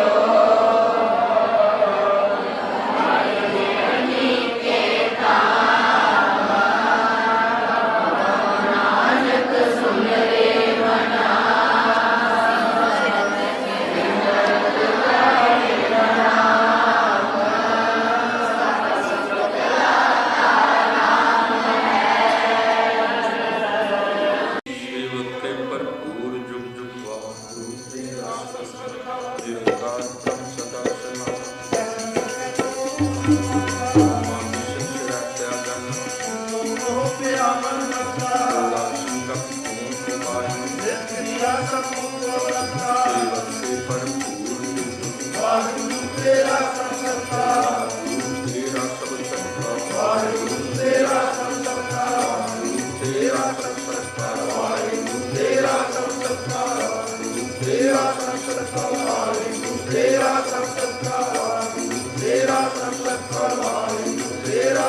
Oh. ਤੇਰਾ ਸੰਤ ਕਰਵਾਈ ਤੇਰਾ